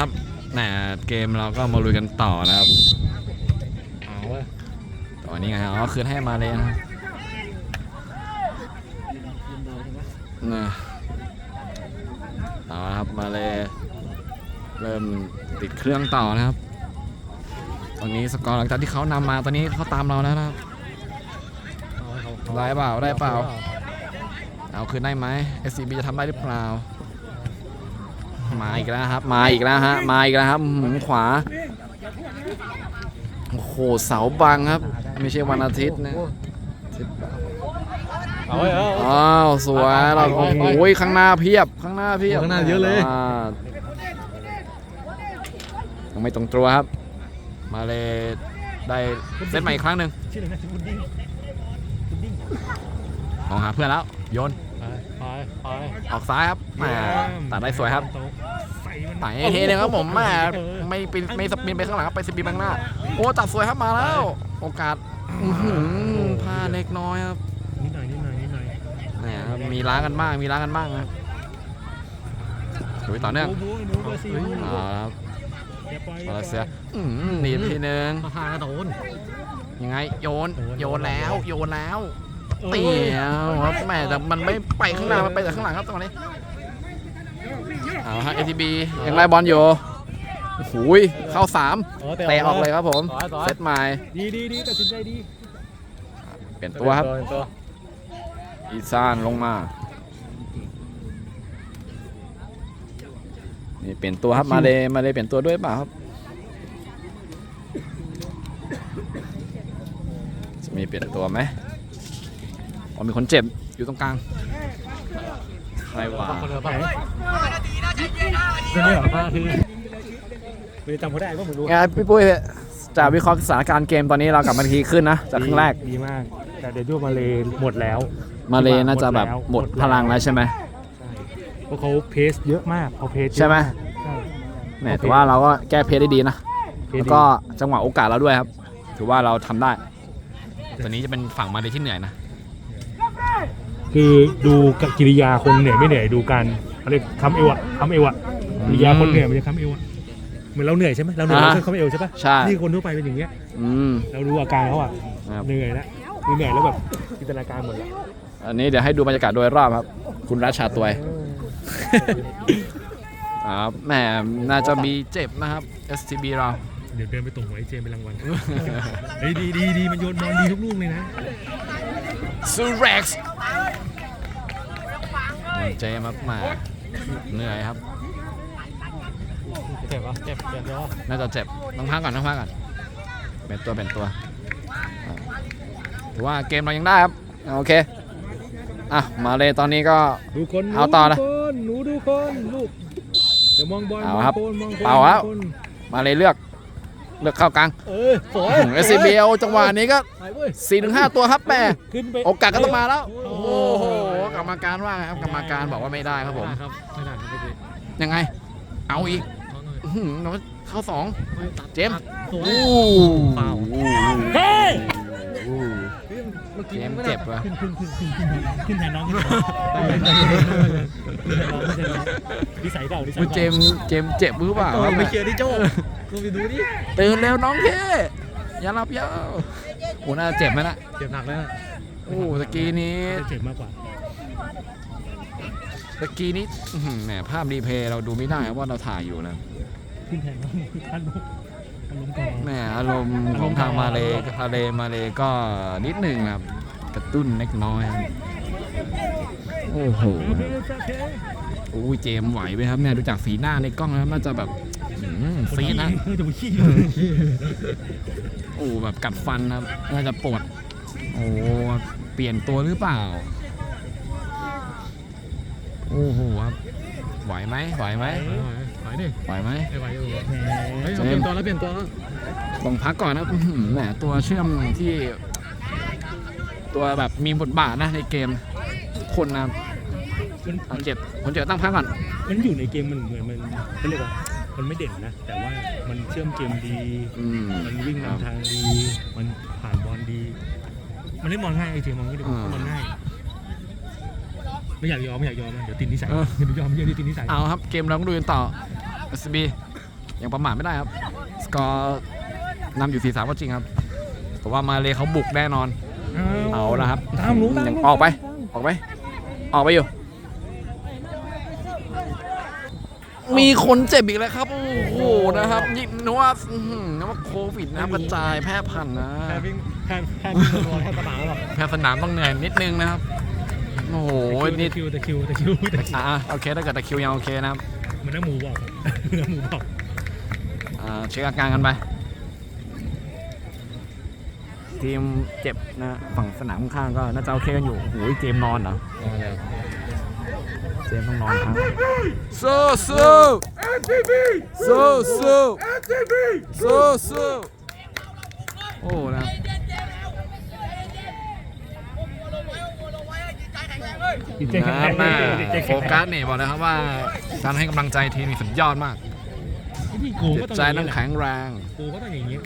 ครับแหมเกมเราก็มาลุยกันต่อนะครับเอาเว้ยตอนนี้ไงอ๋อคืนให้มาเลยนะครับนะเอาละครับมาเลยเริ่มติดเครื่องต่อนะครับ ตอนนี้สกอร์หลังจากที่เขานำมาตอนนี้เขาตามเราแล้วนะครับเอาให้เขาได้เปล่าได้เปล่า เอาคืนได้ไหม SCB จะทำได้หรือเปล่า มาอีกแล้วครับ มาอีกแล้วฮะ มาอีกแล้วครับหมุนขวา โอ้โห เสาบังครับ ไม่ใช่วันอาทิตย์นะเอาเว้ยเอา อ้าว สวยเราโอ้โหข้างหน้าเพียบ ข้างหน้าเพียบข้างหน้าเยอะเลยายังไม่ตรงตัวครับ มาเลยได้เซตใหม่อีกครั้งหนึ่งชื่ออะไรนะพุดดิ้งพุดดิ้งมองหาเพื่อนแล้ว โยน ไปไปไปออกซ้ายครับแหมตัดได้สวยครับใส่มันไหนเทเลยครับผมแม่ไม่ไปไม่สปินไปข้างหลังครับไปสปินไปข้างหน้าโอ้ตัดสวยครับมาแล้ว โอกาสอื้อหือพลาดเล็กน้อยครับนิดหน่อยนิดหน่อยนิดหน่อยแหมครับมีล้างกันบ้างมีล้างกันบ้างครับดูต่อเนื่องบู๊บู๊บู๊เบอร์สี่บู๊เอ่าครับอย่าปล่อยมาเลเซียอื้อหือหนีบทีนึงมาพากระโดนยังไงโยนโยนแล้วโยนแล้ว เออเตี๋ยวครับแหม่แต่มันไม่ไปข้างหน้ามันไปแต่ข้างหลังครับตรงนี้เอาฮะ ATB ยังไล่บอลอยู่โอ้โหยเข้าสามเออเตะออกเลยครับผมต่อยต่อยเซตใหม่ดีดีดีตัดสินใจดีเปลี่ยนตัวครับเปลี่ยนตัวอีซานลงมานี่เปลี่ยนตัวครับมาเลยมาเลยเปลี่ยนตัวด้วยเปล่าครับจะมีเปลี่ยนตัวไหม อ๋อมีคนเจ็บอยู่ตรงกลางใครวะคนเดียวไปไม่เหรอป้าคือไม่จำเขาได้ว่าผมรู้ไงพี่ปุ้ยจากวิเคราะห์สถานการณ์เกมตอนนี้เรากลับมาทีขึ้นนะจากครึ่งแรกดีมาก แต่เดี๋ยวดูมาเลหมดแล้ว มาเลยน่าจะแบบหมดพลังแล้วใช่ไหมเพราะเขาเพสเยอะมากเขาเพสใช่ไหมใช่แหมแต่ว่าเราก็แก้เพจได้ดีนะแล้วก็จังหวะโอกาสเราด้วยครับ ถือว่าเราทำได้ตอนนี้จะเป็นฝั่งมาเลยที่เหนื่อยนะ คือดูกิริยาคนเหนื่อยไม่เหนื่อยดูการเขาเรียกคำเอวอะคำเอวอะกิริยาคนเหนื่อยมันจะคำเอวอะเหมือนเราเหนื่อยใช่ไหมเราเหนื่อยอ่าเราเคยคำเอวใช่ปะใช่ นี่คนทั่วไปเป็นอย่างเงี้ยอืม เราดูอาการเขาอะครับ เหนื่อยแล้วคือเหนื่อยแล้วแบบจินตนาการหมดแล้วอันนี้เดี๋ยวให้ดูบรรยากาศโดยรอบครับ คุณราชาตวย ครับแหมน่าจะมีเจ็บนะครับ STB เรา เดี๋ยวเดินไปตรงหัวไอ้เจมส์ไปรางวัลเฮ้ยดีดีดีมันโยนบอลดีทุกลูกเลยนะ ซูเร็กซ์ เจมส์ครับมาเหนื่อยครับ เจ็บปะเจ็บเจ็บเนาะน่าจะเจ็บต้องพักก่อนต้องพักก่อน เป็นตัวเป็นตัวอ่าถือว่าเกมเรายังได้ครับ โอเค อะ มาเลยตอนนี้ก็ดูคนเอาต่อนะดูคนหนูดูคนลูกเดี๋ยวมองบอลเอามองครับคนมองคนเอาแล้วมองคนมาเลยเลือก เลือกเข้ากลางเออสวยเอสซีบีเอาจังหวะนี้ก็ไปเว้ย4ีถึงห้าตัวครับแม่ขึ้นไปโอกาสก็ต้องมาแล้ว โอ้โอ้โหโห กรรมการว่าไงครับกรรมการบอกว่าไม่ได้ครับผมครับไม่ได้ครับไม่ได้ยังไง เอาอีกน้องหน่อยอื้อหือเราเข้าสองไม่ตัดเจมส์สวยอู้เปล่าอู้เฮ้ยอู้เมื่อกี้เจมส์เจ็บว่ะขึ้นขึ้นขึ้นขึ้นขึ้นขึ้นแทนน้องขึ้นแทนน้องขึ้นแทนน้องขึ้นแทนน้องนิสัยเก่านิสัยคุณก่าเจมส์เจมส์เจ็บหรือเปล่าเออไปเคลียร์ดิโจ้ลงไปดูดิตื่นเร็วน้องเท่อย่าหลับยาวโอ้น่าจะเจ็บไหมนะเจ็บหนักเลยนะโอ้ตะกี้นี้เจ็บมากกว่า ตะกี้นี้อื้อหือแหมภาพรีเพลย์เราดูไม่ได้ครับว่าเราถ่ายอยู่นะขึ้นแทนน้องท่านลุกท่านลุกก่อนแหมอารมณ์ของทางมาเลทะเลมาเลก็นิดหนึ่งครับกระตุ้นเล็กน้อยครับโอ้โหโอเคโอเคโอ้ยเจมส์ไหวไหมครับเนี่ยดูจากสีหน้าในกล้องแล้วน่าจะแบบอื้อหือซีดนะเออจะไปขี้โอ้แบบกัดฟันครับน่าจะปวด โอ้เปลี่ยนตัวหรือเปล่า โอ้โหครับไหวไหมไหวไหมไหวดิไหวไหมไม่ไหวอยู่เฮ้ยเปลี่ยนตัวแล้วเปลี่ยนตัวแล้วต้องพักก่อนนะอื้อหือแหมตัวเชื่อมที่ ตัวแบบมีบทบาทนะในเกมทุกคนนะมันคนเจ็บคนเจ็บตั้งพักก่อน มันอยู่ในเกมมันเหมือนมันเขาเรียกว่ามันไม่เด่นนะ แต่ว่ามันเชื่อมเกมดีอืมมันวิ่งครับนำทางดี มันผ่านบอลดี มันเล่นบอลง่ายไอ้เจมองไม่ได้อ่าบอลง่าย ไม่อยากยอมไม่อยากยอมนะเดี๋ยวติดนิสัยเออ เดี๋ยวยอมเยอะเดี๋ยวติดนิสัยเอาครับเกมเราก็ดูกันต่อ SB ยังประมาทไม่ได้ครับ สกอร์นำอยู่สี่สามก็จริงครับแต่ว่ามาเลยเขาบุกแน่นอน เอาละครับตามรู้ตามยังรู้ออกไป ออกไป ออกไปอยู่ มีคนเจ็บอีกแล้วครับ โอ้โหนะครับยิ่งนึกว่าอื้อหือนึกว่าโควิดนะกระจายแพร่พันธุ์นะ แค่วิ่งแค่แค่วิ่งรัวๆแค่สนามหรอก แพทย์สนามต้องเหนื่อยนิดนึงนะครับ โอ้โหนี่ตะคิวตะคิวตะคิวตะคิวอะโอเคถ้าเกิดตะคริวยังโอเคนะครับเหมันน้ำหมูบอกเหมือนน้ำหมูบอกอ่าเช็คอาการกันไป ทีมเจ็บนะฝั่งสนามข้างๆก็น่าจะโอเคกันอยู่โอ้ยเจมส์นอนเหรอ เจมส์ต้องนอนครับสู้สู้สู้สู้สู้สู้โอ้นะจิตในะแข็งคแรรับงแม่จิตใจโฟแข็งแรงกัสเนี่ยบอกเลยครับว่าการให้กำลังใจทีมนี่สุดยอดมากนี่กูจิก็ตต้องใจอย่างต้อนี้งแหละแข็งแรงกูก็ต้องอย่างนี้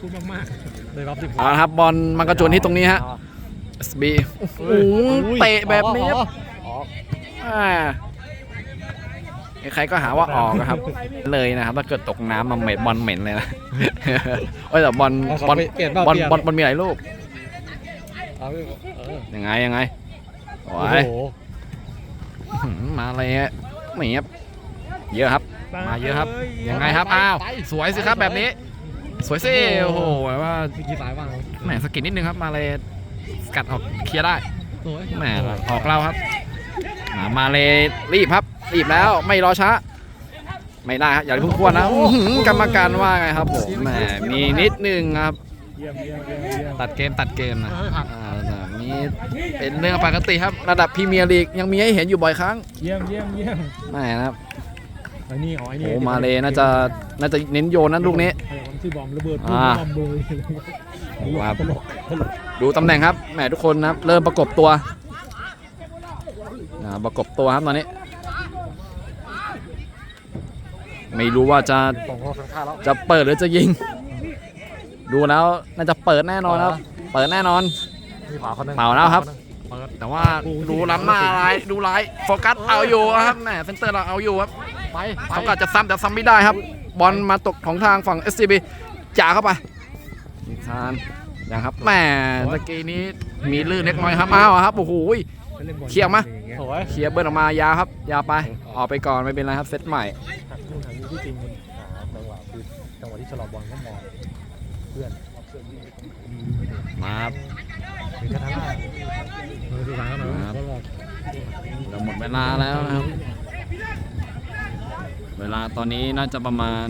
พูดมากๆเลยรอบสิบเอาละครับบอลมันกระจุนที่ตรงนี้ฮะ SB โอ้โหเตะแบบนี้ครับอ่าใครๆก็หาว่าออกนะครับ เลยนะครับถ้าเกิดตกน้ำมาเหม็นบอลเหม็นเลยนะโอ้ยแต่บอลบอลเปลี่ยนเปล่าบอลเปลี่ยนบอลบอลมีหลายลูกเอาไปเออยังไงยังไง โอ้โอ้ยโหหืมมาเลยฮะไม่เงียบเยอะครับ มาเยอะครับ ยังไงครับ อ้าว สวยสิครับแบบนี้ สวยสิโอ้โหแบบว่าเมื่อกี้สายว่างแหมสกิดนิดนึงครับ มาเลยสกัดออกเคลียร์ได้สวยแหมออกเราครับมามาเลยรีบครับ รีบแล้วไม่รอช้า ไม่ได้ครับอย่าเพิ่งควรนะอื้อหือกรรมการว่าไงครับผมแหมมีนิดนึงครับเยี่ยมเยี่ยมเยี่ยมเยี่ยมตัดเกมตัดเกมนะ อ่ามีเป็นเรื่องปกติครับ ระดับพรีเมียร์ลีกยังมีให้เห็นอยู่บ่อยครั้งเยี่ยมเยี่ยมเยี่ยมแหมนะครับไอ้นี่อ๋อไอ้นี่โอ้มาเลยน่าจะน่าจะเน้นโยนนะลูกนี้ไอ้ผมชื่อบอมระเบิดอ่าบอมเบยครับตลกตลกดูตำแหน่งครับแหมทุกคนนะครับเริ่มประกบตัวอ่าประกบตัวครับตอนนี้ ไม่รู้ว่าจะส่งเข้าสังฆาแล้วจะเปิดหรือจะยิง ดูแล้วน่าจะเปิดแน่นอนครับ เปิดแน่นอน มีขวาคนหนึงเปล่าแล้วครับ เปิดแต่ว่าดูล้ำหน้าร้ายดูร้ายโฟกัสเอาอยู่ครับแหมเซนเตอร์เราเอาอยู่ครับไปไปเขาก็จะซ้ำแต่ซ้ำไม่ได้ครับ บอลมาตกของทางฝั่ง SCB จ่าเข้าไปอีกทานยังครับแหมตะกี้นี้มีลื่นเล็กน้อยครับอ้าวครับโอ้โหไปล่นบอลเคลียร์มาอย่างเงี้ยสวยเคลียร์เบิร์นออกมายาวครับ ยาวไป ออกไปก่อนไม่เป็นไรครับเซตใหม่นู่นทางนี้ที่จริงมันหาจังหวะคือจังหวะที่ชะลอบอลก็มองเพื่อนเพื่อนวิ่งไปตรงนี้มาครับ มีคาทาร่าเออสุดท้ายก็หน่อย ครับ ก็รอด เราหมดเว ลาแล้วนะครับ เวลาตอนนี้น่าจะประมาณ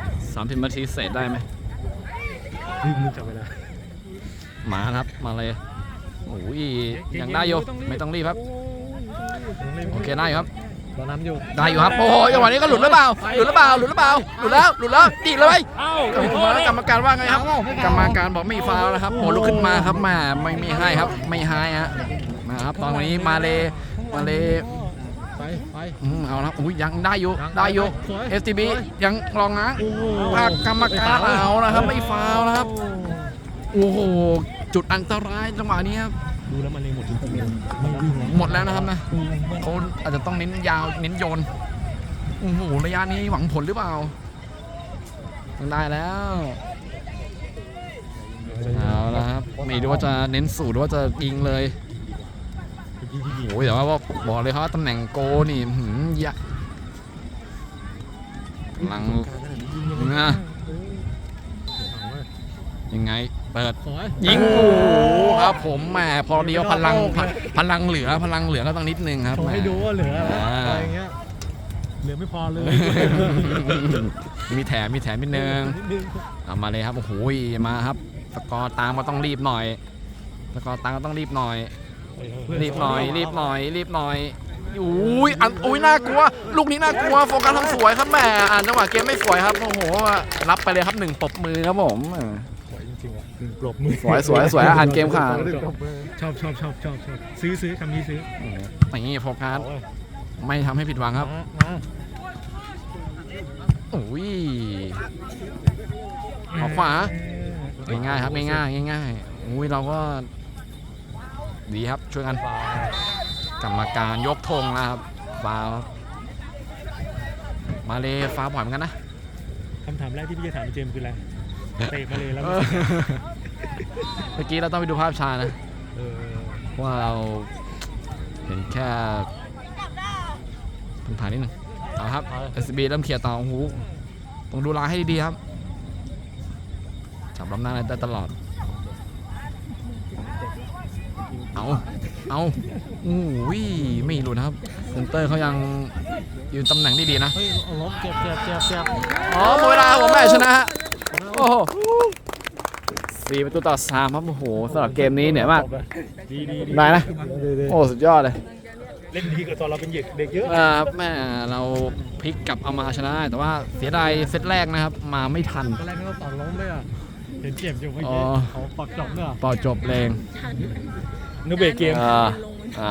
30นาทีเศษได้ไหมรีบรีบจับเวลามาครับมาเลยโอ้ยยังได้อยู่ไม่ต้องรีบครับโอเคได้อยู่ครับตอนนั้นอยู่ได้อยู่ครับโอ้โหจังหวะนี้ก็หลุดหรือเปล่าหลุดหรือเปล่าหลุดหรือเปล่าหลุดแล้วหลุดแล้วดีเลยเอ้ากรรมการว่าไงครับกรรมการบอกไม่ฟาวล์นะครับโอ้ลุกขึ้นมาครับแมาไม่มีให้ครับไม่ให้ฮะมาครับตอนนี้มาเลย มาเลยไปไปอืมเอาละอุ้ยยังได้อยู่ได้อยู่สวย STB ยังรองง้างโอ้โหภาคกรรมการเอานะครับไม่ฟาวล์นะครับโอ้โหจุดอันตรายจังหวะนี้ครับดูแล้วมันเลยหมดจริงๆเลยไม่วิ่งแล้วหมดแล้วนะครับนะเขาอาจจะต้องเน้นยาวเน้นโยนโอ้โหระยะนี้หวังผลหรือเปล่าต้องได้แล้วเอาละครับไม่รู้ว่าจะเน้นสูตรหรือว่าจะยิงเลย โอ้ยแต่ว่าบอกเลยครับว่าตำแหน่งโกนี่หืมยะกำลังนะยังไง เปิดสวยยิงโอ้โหครับ ผมแหมพอเดียวพลังพลพลังเหลือพลังเหลือก็ต้องนิดนึงครับโชว์ให้แหมดูว่าเหลือแล้วอ่าอะไรอย่างเงี้ยเหลือไม่พอเลย มีแถมมีแถมนิดนึงนิดนึงเอามาเลยครับโอ้โหมาครับสกอร์ตามก็ต้องรีบหน่อยสกอร์ตามก็ต้องรีบหน่อย รีบหน่อย รีบหน่อย รีบหน่อยอุ้ยอันอุ้ยน่ากลัว ลูกนี้น่ากลัวโฟกัสทำสวยครับแหม่อ่านจังหวะเกมไม่สวยครับโอ้โหรับไปเลยครับหนึ่งปรบมือครับผมสวยจริงๆว่ะปรบมือสวยสวยสวยอ่านเกมขาดชอบชอบชอบชอบชอบซื้อซื้อคำนี้ซื้อนี่โฟกัสโอ้ยไม่ทำให้ผิดหวังครับมามาอุ้ยขวาขวาง่ายๆครับง่ายๆง่ายๆอุ้ยเราก็ ดีครับช่วยกันฟาวกรรมการยกธงนะครับฟาวล์ครับมาเลยฟาวล์บ่อยเหมือนกันนะำถามแรกที่พี่จะถามเจมส์คืออะไรเตะมาเลยแล้วเออเมื่อกี้เราต้องไปดูภาพช้านะเออเพราะว่าเราเห็นแค่ต้องถ่ายนิดหนึงเอาครับ SB เริ่มเคลียร์ต่อโอ้โหต้องดูลายให้ดีๆครับจับลำหน้าได้ตลอด เอาเอาโอ้ยไม่หลุดนะครับเซนเตอร์เขายังยืนตำแหน่งได้ดีนะเฮ้ยเอาล้มเจ็บเจ็บเจ็บเจ็บอ๋อหมดเวลาครับผมแม่ชนะฮะโอ้โหสี่ประตูต่อสามครับโอ้โหสำหรับเกมนี้เหนื่อยมากดีดีดีได้นะโอ้สุดยอดเลยเล่นดีกว่าตอนเราเป็นเด็กเด็กเยอะอ่าแม่เราพลิกกลับเอามาชนะได้แต่ว่าเสียดายเซตแรกนะครับ มาไม่ทันตอนแรกนึกว่าต่อล้มเลยอะเห็นเจ็บอยู่เมื่ออ๋กี้อเขาปักจบเนี่ยต่อจบเลง นึกเบรกเกม อ่าอ่า